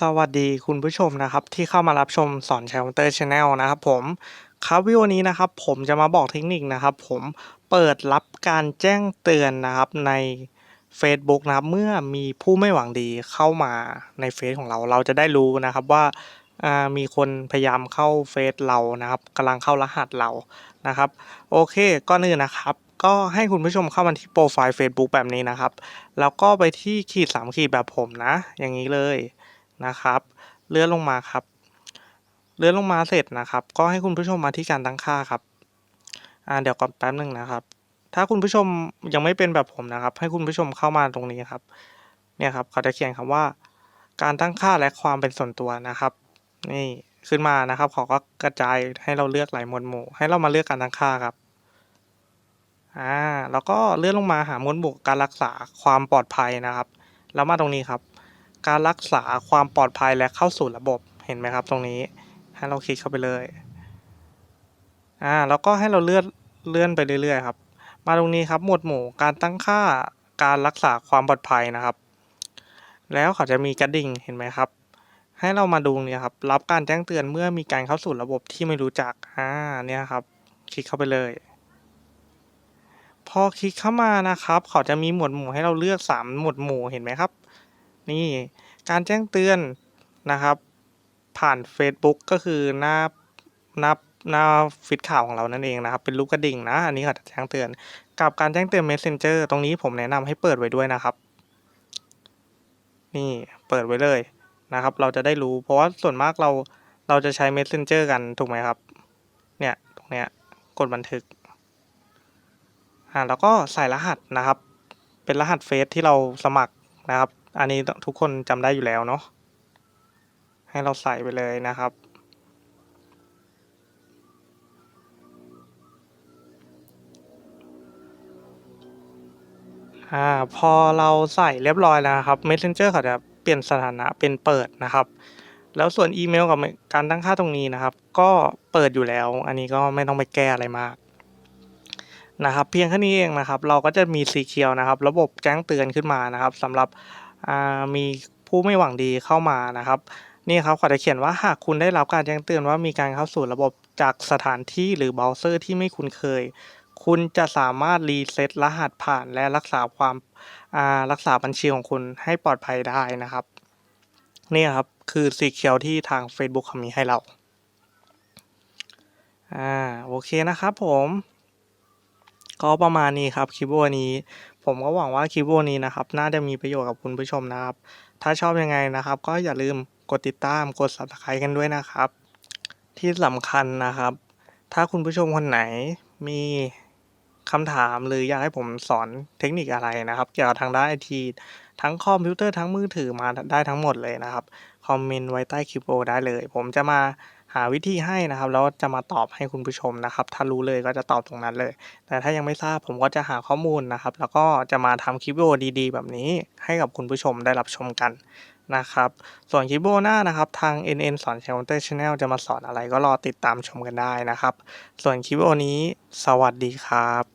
สวัสดีคุณผู้ชมนะครับ ที่เข้ามารับชมสอนใช้คอมเตอร์ชาแนลนะครับผมครับวิดีโอนี้นะครับ ผมจะมาบอกเทคนิคนะครับ ผมเปิดรับการแจ้งเตือนนะครับใน Facebook นะครับเมื่อมีผู้ไม่หวังดีเข้ามาในเฟซของเราเราจะได้รู้นะครับว่ามีคนพยายามเข้าเฟซเรานะครับกำลังเข้ารหัสเรานะครับ โอเคก่อนอื่นนะครับก็ให้คุณผู้ชมเข้ามาที่โปรไฟล์ Facebook แบบนี้นะครับ แล้วก็ไปที่ขีดสามขีดแบบผมนะ อย่างนี้เลย นะครับ เลื่อนลงมาครับ เลื่อนลงมาเสร็จนะครับ ก็ให้คุณผู้ชมมาที่การตั้งค่าครับอ่าเดี๋ยวก่อนแป๊บหนึ่งนะครับ ถ้าคุณผู้ชมยังไม่เป็นแบบผมนะครับ ให้คุณผู้ชมเข้ามาตรงนี้ครับ เนี่ยครับเขาจะเขียนคำว่า การตั้งค่าและความเป็นส่วนตัวนะครับ นี่ขึ้นมานะครับเขาก็กระจายให้เราเลือกหลายหมวดหมู่ ให้เรามาเลือกการตั้งค่าครับอ่าแล้วก็เลื่อนลงมาหาหมวดหมู่การรักษาความปลอดภัยนะครับ แล้วมาตรงนี้ครับ การรักษาความปลอดภัยและเข้าสู่ระบบ เห็นไหมครับ ตรงนี้ ให้เราคลิกเข้าไปเลย อ่า แล้วก็ให้เราเลื่อนเลื่อนไปเรื่อยๆครับ มาตรงนี้ครับ หมวดหมู่ การตั้งค่า การรักษาความปลอดภัยนะครับ แล้วเขาจะมีกระดิ่ง เห็นไหมครับ ให้เรามาดูเนี่ยครับ รับการแจ้งเตือนเมื่อมีการเข้าสู่ระบบที่ไม่รู้จัก อ่า เนี่ยครับ คลิกเข้าไปเลยพอคลิกเข้ามานะครับ เขาจะมีหมวดหมู่ให้เราเลือกสามหมวดหมู่เห็นไหมครับ นี่การแจ้งเตือนนะครับ ผ่าน Facebook ก็คือหน้าหน้าหน้าฟีดข่าวของเรานั่นเองนะครับ เป็นรูปกระดิ่งนะ อันนี้เขาจะแจ้งเตือน กับการแจ้งเตือน Messenger ตรงนี้ผมแนะนำให้เปิดไว้ด้วยนะครับ นี่เปิดไว้เลยนะครับ เราจะได้รู้เพราะว่าส่วนมากเราเราจะใช้ Messenger กันถูกไหมครับ เนี่ยตรงเนี้ยกดบันทึกอ่าแล้วก็ใส่รหัสนะครับ เป็นรหัสเฟซที่เราสมัครนะครับ อันนี้ทุกคนจำได้อยู่แล้วเนาะให้เราใส่ไปเลยนะครับ อ่าพอเราใส่เรียบร้อยแล้วครับ Messenger เขาจะเปลี่ยนสถานะเป็นเปิดนะครับ แล้วส่วนอีเมลกับการตั้งค่าตรงนี้นะครับ ก็เปิดอยู่แล้ว อันนี้ก็ไม่ต้องไปแก้อะไรมากนะครับเพียงแค่นี้เองนะครับ เราก็จะมีสีเขียวนะครับ ระบบแจ้งเตือนขึ้นมานะครับสำหรับ มีผู้ไม่หวังดีเข้ามานะครับนี่ครับเขาจะเขียนว่าหากคุณได้รับการแจ้งเตือนว่ามีการเข้าสู่ระบบจากสถานที่หรือเบราว์เซอร์ที่ไม่คุ้นเคย คุณจะสามารถรีเซ็ตรหัสผ่านและรักษาความารักษาบัญชีของคุณให้ปลอดภัยได้นะครับ นี่ครับคือสีเขียวที่ทาง Facebook เขามีให้เราอ่าโอเคนะครับผม ก็ประมาณนี้ครับคลิปวิดีโอนี้ ผมก็หวังว่าคลิปวิดีโอนี้นะครับน่าจะมีประโยชน์กับคุณผู้ชมนะครับ ถ้าชอบยังไงนะครับ ก็อย่าลืมกดติดตามกด subscribe กันด้วยนะครับ ที่สำคัญนะครับ ถ้าคุณผู้ชมคนไหนมีคำถามหรืออยากให้ผมสอนเทคนิคอะไรนะครับ เกี่ยวกับทางด้านไอทีทั้งคอมพิวเตอร์ทั้งมือถือมาได้ทั้งหมดเลยนะครับ คอมเมนต์ไว้ใต้คลิปวิดีโอได้เลย ผมจะมา หาวิธีให้นะครับแล้วจะมาตอบให้คุณผู้ชมนะครับ ถ้ารู้เลยก็จะตอบตรงนั้นเลย แต่ถ้ายังไม่ทราบผมก็จะหาข้อมูลนะครับ แล้วก็จะมาทำคลิปวิดีโอดีๆ แบบนี้ให้กับคุณผู้ชมได้รับชมกันนะครับ ส่วนคลิปวิดีโอหน้านะครับ ทาง NN สอนแชร์คอมพิวเตอร์ชาแนลจะมาสอนอะไรก็รอติดตามชมกันได้นะครับ ส่วนคลิปวิดีโอนี้ สวัสดีครับ